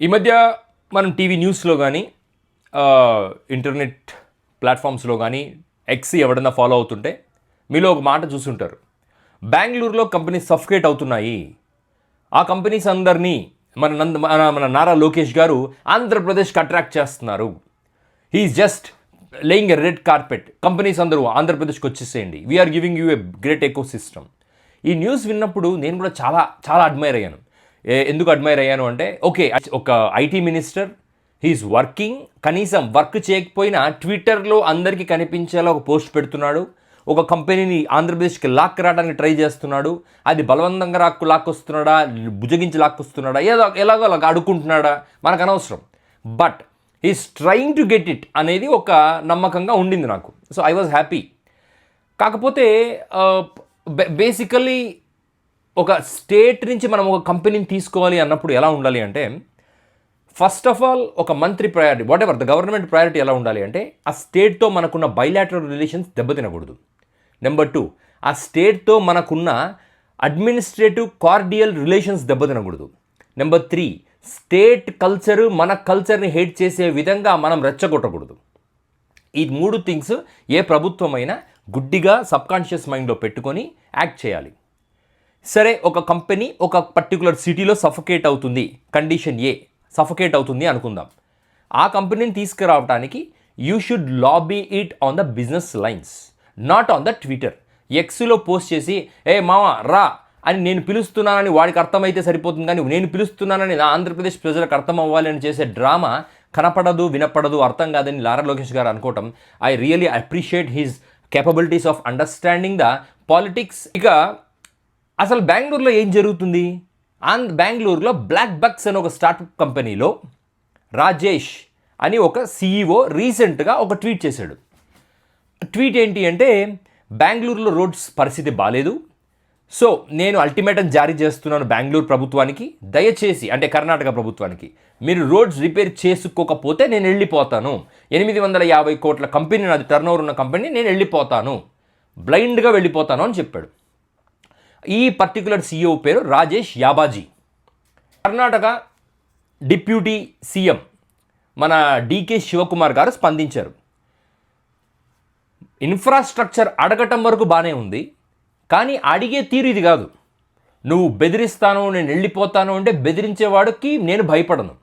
ఈ మధ్య మనం టీవీ న్యూస్లో కానీ ఇంటర్నెట్ ప్లాట్ఫామ్స్లో కానీ ఎక్స్ ఎవడన్నా ఫాలో అవుతుంటే మీలో ఒక మాట చూసుంటారు. బెంగళూరులో కంపెనీస్ సఫికేట్ అవుతున్నాయి. ఆ కంపెనీస్ అందరినీ మన నంద మన మన నారా లోకేష్ గారు ఆంధ్రప్రదేశ్కి అట్రాక్ట్ చేస్తున్నారు. He's just laying a red carpet companies అందరూ ఆంధ్రప్రదేశ్కి వచ్చేసేయండి. We're giving you a great ecosystem ఈ న్యూస్ విన్నప్పుడు నేను కూడా చాలా చాలా అడ్మైర్ అయ్యాను. ఎందుకు అడ్మైర్ అయ్యాను అంటే ఓకే ఒక IT minister he is working కనీసం వర్క్ చేయకపోయినా ట్విట్టర్లో అందరికీ కనిపించేలా ఒక పోస్ట్ పెడుతున్నాడు ఒక కంపెనీని ఆంధ్రప్రదేశ్కి లాక్ రావడానికి ట్రై చేస్తున్నాడు అది బలవంతంగా రాక్కు లాక్కొస్తున్నాడా భుజగించి లాక్కొస్తున్నాడా ఏదో ఎలాగో అలాగ అడుక్కుంటున్నాడా మనకు అనవసరం. But is trying to get it అనేది ఒక నమ్మకంగా ఉండింది నాకు. సో ఐ వాజ్ హ్యాపీ కాకపోతే uh, బేసికలీ ఒక స్టేట్ నుంచి మనం ఒక కంపెనీని తీసుకోవాలి అన్నప్పుడు ఎలా ఉండాలి అంటే ఫస్ట్ ఆఫ్ ఆల్ ఒక మంత్రి priority whatever the government priority ఎలా ఉండాలి అంటే ఆ స్టేట్తో మనకున్న బైలాటరల్ రిలేషన్స్ దెబ్బతినకూడదు. నెంబర్ టూ ఆ స్టేట్తో మనకున్న అడ్మినిస్ట్రేటివ్ కార్డియల్ రిలేషన్స్ దెబ్బతినకూడదు. నెంబర్ త్రీ స్టేట్ కల్చరు మన కల్చర్ని హేట్ చేసే విధంగా మనం రెచ్చగొట్టకూడదు. ఈ మూడు థింగ్స్ ఏ ప్రభుత్వమైనా గుడ్డిగా సబ్కాన్షియస్ మైండ్లో పెట్టుకొని యాక్ట్ చేయాలి. సరే ఒక కంపెనీ ఒక పర్టికులర్ సిటీలో సఫకేట్ అవుతుంది. కండిషన్ ఏ సఫకేట్ అవుతుంది అనుకుందాం. ఆ కంపెనీని తీసుకురావడానికి you should lobby it on the business lines not on the Twitter ఎక్స్లో పోస్ట్ చేసి ఏ మామ రా అని నేను పిలుస్తున్నానని వాడికి అర్థమైతే సరిపోతుంది కానీ నేను పిలుస్తున్నానని నా ఆంధ్రప్రదేశ్ ప్రజలకు అర్థం అవ్వాలని చేసే డ్రామా కనపడదు వినపడదు అర్థం కాదని లారా లోకేష్ గారు అనుకోవటం. I really appreciate his capabilities of understanding the politics ఇక అసలు బెంగళూరులో ఏం జరుగుతుంది? ఆంధ్ర బెంగళూరులో బ్లాక్ బక్స్ అనే ఒక స్టార్టప్ కంపెనీలో రాజేష్ అని ఒక సీఈఓ రీసెంట్గా ఒక ట్వీట్ చేశాడు. ట్వీట్ ఏంటి అంటే బెంగళూరులో రోడ్స్ పరిస్థితి బాగాలేదు సో నేను అల్టిమేటం జారీ చేస్తున్నాను బెంగళూరు ప్రభుత్వానికి. దయచేసి అంటే కర్ణాటక ప్రభుత్వానికి మీరు రోడ్స్ రిపేర్ చేసుకోకపోతే నేను వెళ్ళిపోతాను. ఎనిమిది వందల యాభై కోట్ల కంపెనీ నాది టర్న్ ఉన్న కంపెనీ నేను వెళ్ళిపోతాను. బ్లైండ్గా వెళ్ళిపోతాను అని చెప్పాడు. ఈ పర్టికులర్ సీఈఓ పేరు రాజేష్ యాబాజీ. కర్ణాటక డిప్యూటీ సీఎం మన డీకే శివకుమార్ గారు స్పందించారు. ఇన్ఫ్రాస్ట్రక్చర్ అడగటం వరకు బాగానే ఉంది కానీ అడిగే తీరు ఇది కాదు. నువ్వు బెదిరిస్తాను నేను వెళ్ళిపోతాను అంటే బెదిరించేవాడికి నేను భయపడను.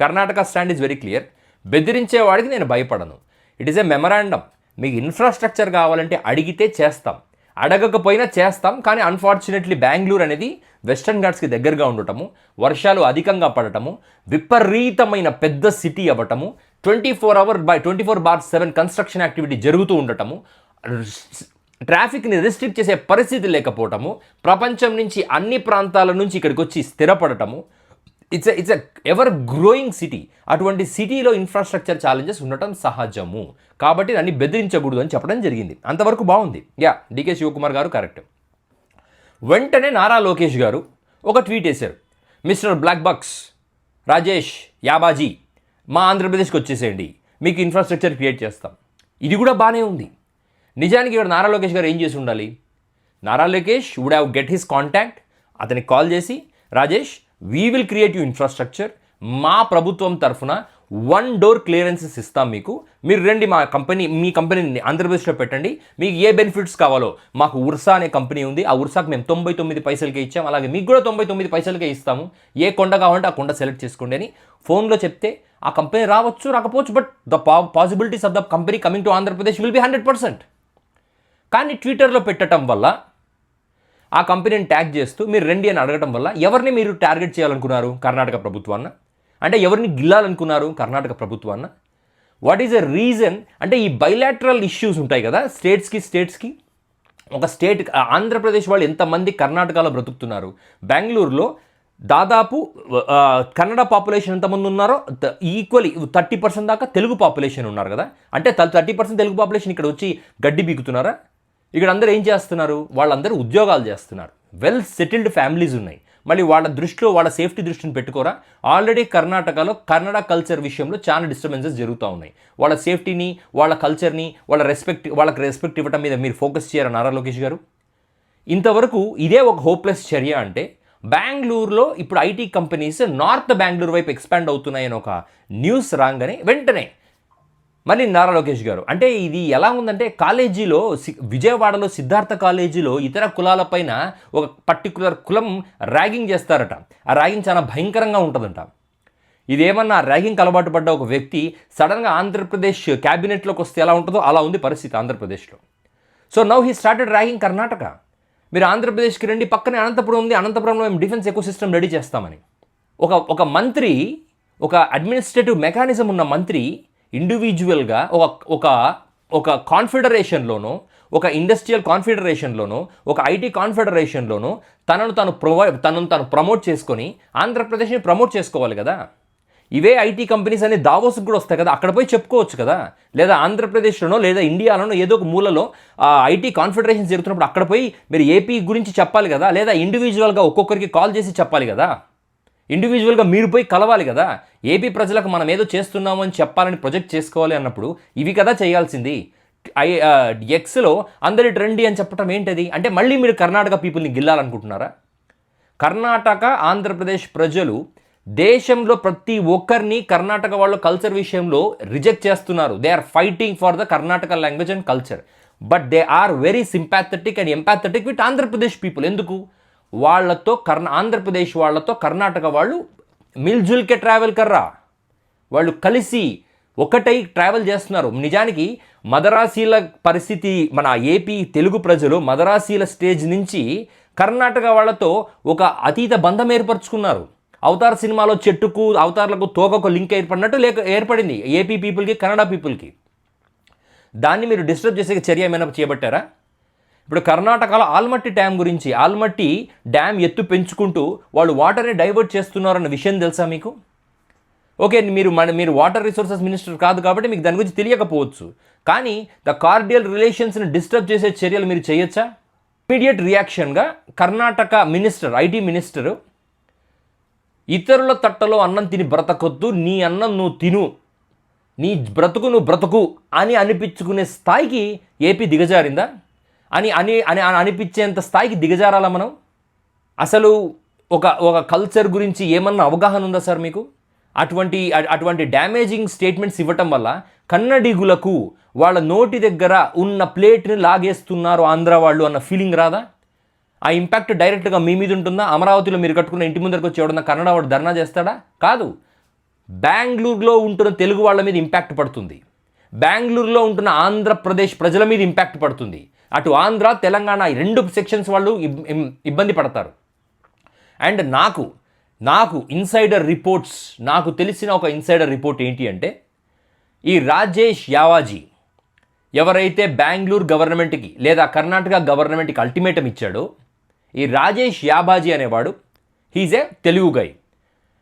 Karnataka stand is very clear. బెదిరించేవాడికి నేను భయపడను. ఇట్ ఈస్ ఎ మెమరాండమ్ మీకు ఇన్ఫ్రాస్ట్రక్చర్ కావాలంటే అడిగితే చేస్తాం. అడగకపోయినా చేస్తాం కానీ అన్ఫార్చునేట్లీ బెంగళూరు అనేది వెస్టర్న్ ఘాట్స్కి దగ్గరగా ఉండటము వర్షాలు అధికంగా పడటము విపరీతమైన పెద్ద city అవ్వటము twenty four hour by twenty four bar seven construction activity జరుగుతూ ఉండటము ట్రాఫిక్ని రిస్ట్రిక్ట్ చేసే పరిస్థితి లేకపోవటము ప్రపంచం నుంచి అన్ని ప్రాంతాల నుంచి ఇక్కడికి వచ్చి స్థిరపడటము it's it's a ever growing city అటువంటి సిటీలో ఇన్ఫ్రాస్ట్రక్చర్ ఛాలెంజెస్ ఉండటం సహజము. కాబట్టి దాన్ని బెదిరించకూడదు అని చెప్పడం జరిగింది. అంతవరకు బాగుంది. యా డికే శివకుమార్ గారు కరెక్ట్ వెంటనే నారా లోకేష్ గారు ఒక ట్వీట్ వేశారు. Mister Black Bucks Rajesh Yabaji మా ఆంధ్రప్రదేశ్కి వచ్చేసేయండి. మీకు ఇన్ఫ్రాస్ట్రక్చర్ క్రియేట్ చేస్తాం. ఇది కూడా బాగానే ఉంది. నిజానికి ఇక్కడ నారా లోకేష్ గారు ఏం చేసి ఉండాలి? Nara Lokesh would have get his contact అతనికి కాల్ చేసి Rajesh we will create you infrastructure మా ప్రభుత్వం తరఫున వన్ డోర్ క్లియరెన్సెస్ ఇస్తాం మీకు. మీరు రండి మా కంపెనీ మీ కంపెనీని ఆంధ్రప్రదేశ్లో పెట్టండి. మీకు ఏ బెనిఫిట్స్ కావాలో. మాకు ఉర్సా అనే కంపెనీ ఉంది. ఆ ఉర్సాకు మేము తొంభై తొమ్మిది పైసలకే ఇచ్చాం. అలాగే మీకు కూడా తొంభై తొమ్మిది పైసలకే ఇస్తాము. ఏ కొండ కావాలంటే ఆ కొండ సెలెక్ట్ చేసుకోండి అని ఫోన్లో చెప్తే ఆ కంపెనీ రావచ్చు రాకపోవచ్చు but the possibilities of the company coming to Andhra Pradesh will be hundred percent కానీ ట్విట్టర్లో పెట్టడం వల్ల ఆ కంపెనీని ట్యాగ్ చేస్తూ మీరు రండి అని అడగటం వల్ల ఎవరిని మీరు టార్గెట్ చేయాలనుకున్నారు కర్ణాటక ప్రభుత్వాన్న అంటే ఎవరిని గిల్లాలనుకున్నారు కర్ణాటక ప్రభుత్వాన్న వాట్ ఈజ్ ఎ రీజన్ అంటే ఈ బైలాటరల్ ఇష్యూస్ ఉంటాయి కదా స్టేట్స్కి స్టేట్స్కి ఒక స్టేట్ ఆంధ్రప్రదేశ్ వాళ్ళు ఎంతమంది కర్ణాటకలో బ్రతుకుతున్నారు? బెంగళూరులో దాదాపు కన్నడ పాపులేషన్ ఎంతమంది ఉన్నారో ఈక్వలీ థర్టీ పర్సెంట్ దాకా తెలుగు పాపులేషన్ ఉన్నారు కదా? అంటే థర్టీ పర్సెంట్ తెలుగు పాపులేషన్ ఇక్కడ వచ్చి గడ్డి బీగుతున్నారా ఇక్కడ అందరూ ఏం చేస్తున్నారు? వాళ్ళందరూ ఉద్యోగాలు చేస్తున్నారు. వెల్ సెటిల్డ్ ఫ్యామిలీస్ ఉన్నాయి. మళ్ళీ వాళ్ళ దృష్టిలో వాళ్ళ సేఫ్టీ దృష్టిని పెట్టుకోరా? ఆల్రెడీ కర్ణాటకలో కన్నడ కల్చర్ విషయంలో చాలా డిస్టర్బెన్సెస్ జరుగుతూ ఉన్నాయి. వాళ్ళ సేఫ్టీని వాళ్ళ కల్చర్ని వాళ్ళ రెస్పెక్ట్ వాళ్ళకి రెస్పెక్ట్ ఇవ్వటం మీద మీరు ఫోకస్ చేయరా నారా లోకేష్ గారు? ఇంతవరకు ఇదే ఒక హోప్లెస్ చర్య అంటే బెంగళూరులో ఇప్పుడు ఐటీ కంపెనీస్ నార్త్ బెంగళూరు వైపు ఎక్స్పాండ్ అవుతున్నాయని ఒక న్యూస్ రాగానే వెంటనే మళ్ళీ నారా లోకేష్ గారు. అంటే ఇది ఎలా ఉందంటే కాలేజీలో విజయవాడలో సిద్ధార్థ కాలేజీలో ఇతర కులాలపైన ఒక పర్టికులర్ కులం ర్యాగింగ్ చేస్తారట. ఆ ర్యాగింగ్ చాలా భయంకరంగా ఉంటుందంట. ఇదేమన్నా ర్యాగింగ్ అలవాటు పడ్డ ఒక వ్యక్తి సడన్గా ఆంధ్రప్రదేశ్ క్యాబినెట్లోకి వస్తే ఎలా ఉంటుందో అలా ఉంది పరిస్థితి ఆంధ్రప్రదేశ్లో. So now he started ragging Karnataka. మీరు ఆంధ్రప్రదేశ్కి రండి పక్కనే అనంతపురం ఉంది అనంతపురంలో మేము డిఫెన్స్ ఎకో సిస్టమ్ రెడీ చేస్తామని. ఒక ఒక మంత్రి ఒక అడ్మినిస్ట్రేటివ్ మెకానిజం ఉన్న మంత్రి ఇండివిజువల్గా ఒక ఒక ఒక కాన్ఫెడరేషన్లోనో ఒక ఇండస్ట్రియల్ కాన్ఫెడరేషన్లోనో ఒక ఐటీ కాన్ఫెడరేషన్లోనో తనను తను ప్రొవై తనను తను ప్రమోట్ చేసుకొని ఆంధ్రప్రదేశ్ని ప్రమోట్ చేసుకోవాలి కదా. ఇవే ఐటీ కంపెనీస్ అనే దావోస్కి కూడా వస్తాయి కదా. అక్కడ పోయి చెప్పుకోవచ్చు కదా. లేదా ఆంధ్రప్రదేశ్లోనో లేదా ఇండియాలోనో ఏదో ఒక మూలలో ఐటీ కాన్ఫెడరేషన్ జరుగుతున్నప్పుడు అక్కడ పోయి మీరు ఏపీ గురించి చెప్పాలి కదా. లేదా ఇండివిజువల్గా ఒక్కొక్కరికి కాల్ చేసి చెప్పాలి కదా. ఇండివిజువల్గా మీరు పోయి కలవాలి కదా. ఏపీ ప్రజలకు మనం ఏదో చేస్తున్నాము అని చెప్పాలని ప్రొజెక్ట్ చేసుకోవాలి అన్నప్పుడు ఇవి కదా చేయాల్సింది. ఐ ఎక్స్లో అందరి ట్రెండి అని చెప్పడం ఏంటది? అంటే మళ్ళీ మీరు కర్ణాటక పీపుల్ని గిల్లాలనుకుంటున్నారా? కర్ణాటక ఆంధ్రప్రదేశ్ ప్రజలు దేశంలో ప్రతి ఒక్కరిని కర్ణాటక వాళ్ళ కల్చర్ విషయంలో రిజెక్ట్ చేస్తున్నారు. They are fighting for the Karnataka language and culture but they are very sympathetic and empathetic with Andhra Pradesh people ఎందుకు? వాళ్ళతో కర్ణ ఆంధ్రప్రదేశ్ వాళ్ళతో కర్ణాటక వాళ్ళు మిల్జుల్కే ట్రావెల్ కర్రా. వాళ్ళు కలిసి ఒకటై ట్రావెల్ చేస్తున్నారు. నిజానికి మదరాసీల పరిస్థితి మన ఏపీ తెలుగు ప్రజలు మదరాసీల స్టేజ్ నుంచి కర్ణాటక వాళ్ళతో ఒక అతీత బంధం ఏర్పరచుకున్నారు. అవతార్ సినిమాలో చెట్టుకు అవతార్లకు తోకకు లింక్ ఏర్పడినట్టు లేక ఏర్పడింది. ఏపీ పీపుల్కి కన్నడ పీపుల్కి దాన్ని మీరు డిస్టర్బ్ చేసే చర్య ఏమైనా చేపట్టారా ఇప్పుడు కర్ణాటకలో ఆల్మట్టి డ్యామ్ గురించి ఆల్మట్టి డ్యామ్ ఎత్తు పెంచుకుంటూ వాళ్ళు వాటర్ని డైవర్ట్ చేస్తున్నారన్న విషయం తెలుసా మీకు? ఓకే మీరు మన మీరు వాటర్ రిసోర్సెస్ మినిస్టర్ కాదు కాబట్టి మీకు దాని గురించి తెలియకపోవచ్చు. కానీ ద కార్డియల్ రిలేషన్స్ని డిస్టర్బ్ చేసే చర్యలు మీరు చేయొచ్చా? ఇమీడియట్ రియాక్షన్గా కర్ణాటక మినిస్టర్ ఐటీ మినిస్టర్ ఇతరుల తట్టలో అన్నం తిని బ్రతకొద్దు నీ అన్నం నువ్వు తిను నీ బ్రతుకు నువ్వు బ్రతుకు అని అనిపించుకునే స్థాయికి ఏపీ దిగజారిందా? అని అని అని అనిపించేంత స్థాయికి దిగజారాలా మనం? అసలు ఒక ఒక కల్చర్ గురించి ఏమన్నా అవగాహన ఉందా సార్ మీకు? అటువంటి అటువంటి డ్యామేజింగ్ స్టేట్మెంట్స్ ఇవ్వటం వల్ల కన్నడిగులకు వాళ్ళ నోటి దగ్గర ఉన్న ప్లేట్ని లాగేస్తున్నారు ఆంధ్ర వాళ్ళు అన్న ఫీలింగ్ రాదా? ఆ ఇంపాక్ట్ డైరెక్ట్గా మీ మీద ఉంటుందా? అమరావతిలో మీరు కట్టుకున్న ఇంటి ముందరకు వచ్చి ఎవడన్నా కన్నడ వాడు ధర్నా చేస్తాడా? కాదు. బెంగళూరులో ఉంటున్న తెలుగు వాళ్ళ మీద ఇంపాక్ట్ పడుతుంది. బెంగళూరులో ఉంటున్న ఆంధ్రప్రదేశ్ ప్రజల మీద ఇంపాక్ట్ పడుతుంది. అటు ఆంధ్ర తెలంగాణ ఈ రెండు సెక్షన్స్ వాళ్ళు ఇబ్బంది పడతారు. అండ్ నాకు నాకు ఇన్సైడర్ రిపోర్ట్స్ నాకు తెలిసిన ఒక ఇన్సైడర్ రిపోర్ట్ ఏంటి అంటే ఈ రాజేష్ యావాజీ ఎవరైతే బెంగళూరు గవర్నమెంట్కి లేదా కర్ణాటక గవర్నమెంట్కి అల్టిమేటం ఇచ్చాడో ఈ రాజేష్ యాబాజీ అనేవాడు హీజ్ ఏ తెలుగు గై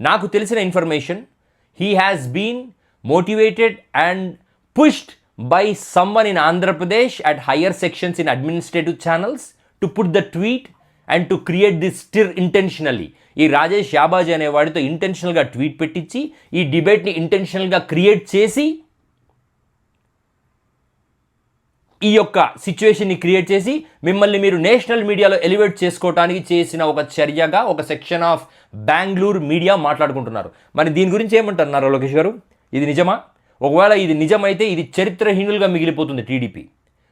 నాకు తెలిసిన information he has been motivated and pushed by someone in Andhra Pradesh at higher sections in administrative channels to put the tweet and to create this stir intentionally ఈ Rajesh Yabaji అనేవాడితో ఇంటెన్షనల్గా tweet పెట్టించి ఈ డిబేట్ని ఇంటెన్షనల్గా create చేసి ఈ యొక్క సిచ్యువేషన్ని create చేసి మిమ్మల్ని మీరు నేషనల్ మీడియాలో ఎలివేట్ చేసుకోవడానికి చేసిన ఒక చర్యగా ఒక సెక్షన్ ఆఫ్ బెంగళూరు మీడియా మాట్లాడుకుంటున్నారు. మరి దీని గురించి ఏమంటున్నారు లోకేష్ గారు? ఇది నిజమా? ఒకవేళ ఇది నిజమైతే ఇది చరిత్రహీనులుగా మిగిలిపోతుంది టీడీపీ.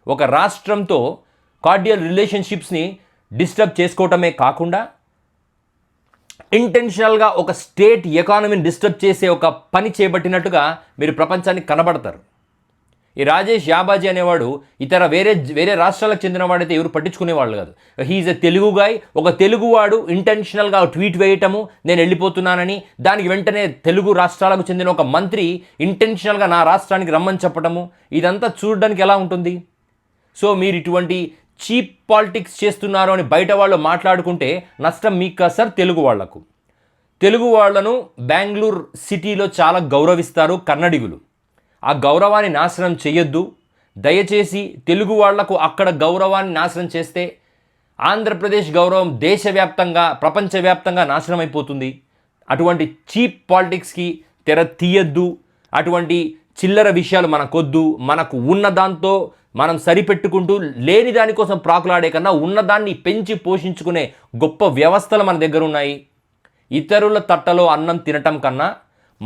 ఒక రాష్ట్రంతో కార్డియల్ రిలేషన్షిప్స్ని డిస్టర్బ్ చేసుకోవటమే కాకుండా ఇంటెన్షనల్గా ఒక స్టేట్ ఎకానమీని డిస్టర్బ్ చేసే ఒక పని చేపట్టినట్టుగా మీరు ప్రపంచానికి కనబడతారు. ఈ రాజేష్ యాబాజీ అనేవాడు ఇతర వేరే వేరే రాష్ట్రాలకు చెందినవాడైతే ఎవరు పట్టించుకునేవాళ్ళు కాదు. హీఈస్ ఎ తెలుగు గాయ్ ఒక తెలుగువాడు ఇంటెన్షనల్గా ట్వీట్ వేయటము నేను వెళ్ళిపోతున్నానని దానికి వెంటనే తెలుగు రాష్ట్రాలకు చెందిన ఒక మంత్రి ఇంటెన్షనల్గా నా రాష్ట్రానికి రమ్మని చెప్పటము ఇదంతా చూడడానికి ఎలా ఉంటుంది? సో మీరు ఇటువంటి చీప్ పాలిటిక్స్ చేస్తున్నారు అని బయట వాళ్ళు మాట్లాడుకుంటే నష్టం మీకు కాదు సార్ తెలుగు వాళ్ళకు తెలుగు వాళ్ళను బెంగళూరు సిటీలో చాలా గౌరవిస్తారు కన్నడిగులు. ఆ గౌరవాన్ని నాశనం చేయొద్దు. దయచేసి తెలుగు వాళ్ళకు అక్కడ గౌరవాన్ని నాశనం చేస్తే ఆంధ్రప్రదేశ్ గౌరవం దేశవ్యాప్తంగా ప్రపంచవ్యాప్తంగా నాశనం అయిపోతుంది అటువంటి చీప్ పాలిటిక్స్కి తెర తీయద్దు. అటువంటి చిల్లర విషయాలు మనకొద్దు. మనకు ఉన్న దాంతో మనం సరిపెట్టుకుంటూ లేని దానికోసం ప్రాకులాడే కన్నా ఉన్నదాన్ని పెంచి పోషించుకునే గొప్ప వ్యవస్థలు మన దగ్గర ఉన్నాయి. ఇతరుల తట్టలో అన్నం తినటం కన్నా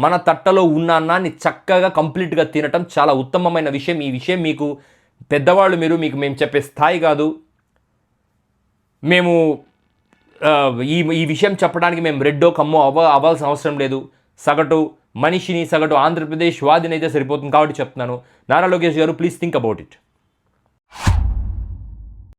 మన తట్టలో ఉన్న అన్నాన్ని చక్కగా కంప్లీట్గా తినటం చాలా ఉత్తమమైన విషయం. ఈ విషయం మీకు పెద్దవాళ్ళు మీరు మీకు మేము చెప్పే స్థాయి కాదు. మేము ఈ ఈ విషయం చెప్పడానికి మేము రెడ్డో కమ్మో అవ్వ అవ్వాల్సిన అవసరం లేదు. సగటు మనిషిని సగటు ఆంధ్రప్రదేశ్ వాదినైతే సరిపోతుంది కాబట్టి చెప్తున్నాను. నారా లోకేష్ గారు ప్లీజ్ థింక్ అబౌట్ ఇట్